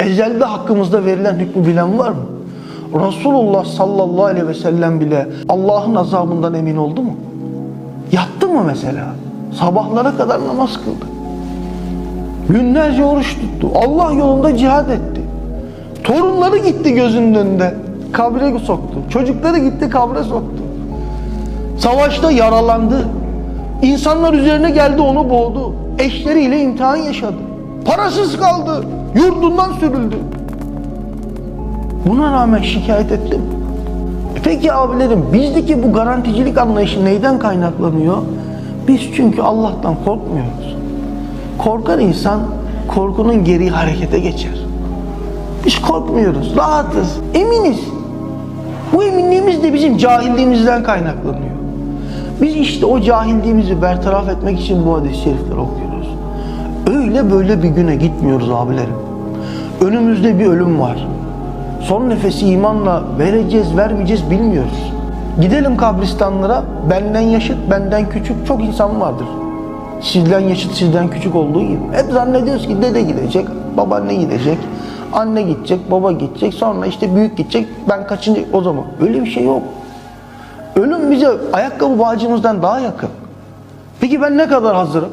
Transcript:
Ezelde hakkımızda verilen hükmü bilen var mı? Resulullah sallallahu aleyhi ve sellem bile Allah'ın azabından emin oldu mu? Yattı mı mesela? Sabahlara kadar namaz kıldı. Günlerce oruç tuttu. Allah yolunda cihad etti. Torunları gitti gözünün önünde. Kabre soktu. Çocukları gitti kabre soktu. Savaşta yaralandı. İnsanlar üzerine geldi onu boğdu. Eşleriyle imtihan yaşadı. Parasız kaldı. Yurdundan sürüldü. Buna rağmen şikayet etti mi? E Peki abilerim bizdeki bu garanticilik anlayışı neyden kaynaklanıyor? Biz çünkü Allah'tan korkmuyoruz. Korkan insan korkunun geri harekete geçer. Biz korkmuyoruz, rahatız, eminiz. Bu eminliğimiz de bizim cahilliğimizden kaynaklanıyor. Biz işte o cahilliğimizi bertaraf etmek için bu hadis-i şerifleri okuyoruz. Öyle böyle bir güne gitmiyoruz abilerim. Önümüzde bir ölüm var. Son nefesi imanla vereceğiz, vermeyeceğiz bilmiyoruz. Gidelim kabristanlara, benden yaşıt, benden küçük çok insan vardır. Sizden yaşıt, sizden küçük olduğu gibi. Hep zannediyoruz ki dede gidecek, babaanne gidecek, anne gidecek, baba gidecek, sonra işte büyük gidecek, ben kaçıncı o zaman. Öyle bir şey yok. Ölüm bize ayakkabı bağcığımızdan daha yakın. Peki ben ne kadar hazırım?